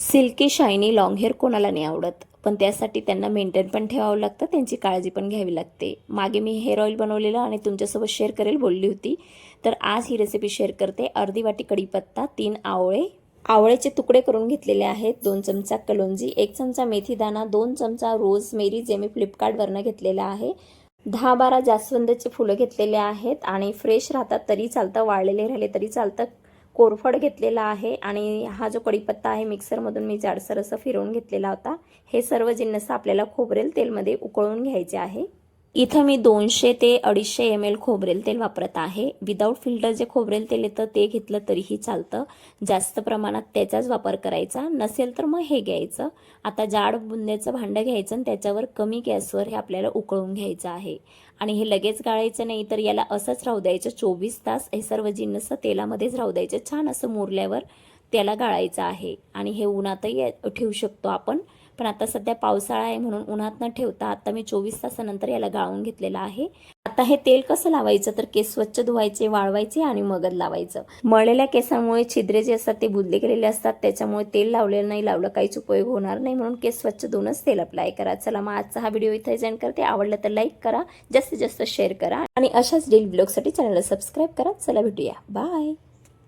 Silkie shiny long hair कोणाला नाही आवडत. पण त्यासाठी त्यांना मेंटेन पण ठेवावं लागतं त्यांची काळजी पण घ्यावी लागते. मागे मी हेअर ऑइल बनवलेलं आणि तुमच्यासोबत शेअर करेल बोलली होती. तर आज ही रेसिपी शेअर करते. अर्धी वाटी कढीपत्ता तीन आवळे. आवळ्याचे तुकडे करून घेतलेले आहेत. दोन चमचा कलोंजी एक चमचा मेथी दाणा दोन चमचा रोज मेरी जे मी फ्लिपकार्टवरनं घेतलेला आहे. दहा बारा जास्वंदाचे फुलं घेतलेले आहेत आणि फ्रेश राहतात तरी चालतं वाळलेले राहिले तरी चालतं. कोरफड घेतलेला आहे आणि हा जो कढीपत्ता आहे मिक्सरमधून मी जाडसर असं फिरवून घेतलेला होता. हे सर्व जिन्नस आपल्याला खोबरेल तेलमध्ये उकळून घ्यायचे आहे. इथं मी दोनशे ते अडीचशे एम एल खोबरेल तेल वापरत आहे. विदाऊट फिल्टर जे खोबरेल तेल येतं ते घेतलं तरीही चालतं. जास्त प्रमाणात त्याचाच वापर करायचा. नसेल तर मग हे घ्यायचं. आता जाड बुंद्याचं भांडं घ्यायचं आणि त्याच्यावर कमी गॅसवर हे आपल्याला उकळून घ्यायचं आहे. आणि हे लगेच गाळायचं नाही तर याला असंच राहू द्यायचं चोवीस तास. हे सर्व जिन्नसं तेलामध्येच राहू द्यायचं. छान असं मुरल्यावर त्याला गाळायचं आहे. आणि हे उन्हातही ठेवू शकतो आपण. पण आता सध्या पावसाळा आहे म्हणून उन्हात न ठेवता आता मी चोवीस तासानंतर याला गाळून घेतलेलं आहे. आता हे तेल कसं लावायचं? तर केस स्वच्छ धुवायचे वाळवायचे आणि मगद लावायचं. मळलेल्या केसांमुळे छिद्रे जे असतात ते बुदले गेलेले असतात. त्याच्यामुळे तेल लावलेलं नाही लावलं काहीच उपयोग होणार नाही म्हणून केस स्वच्छ धुवूनच तेल अप्लाय करा. चला मग आजचा हा व्हिडिओ इथे जॉईन करते. आवडलं तर लाईक करा जास्तीत जास्त शेअर करा आणि अशाच डेली ब्लॉगसाठी चॅनलला सबस्क्राईब करा. चला भेटूया. बाय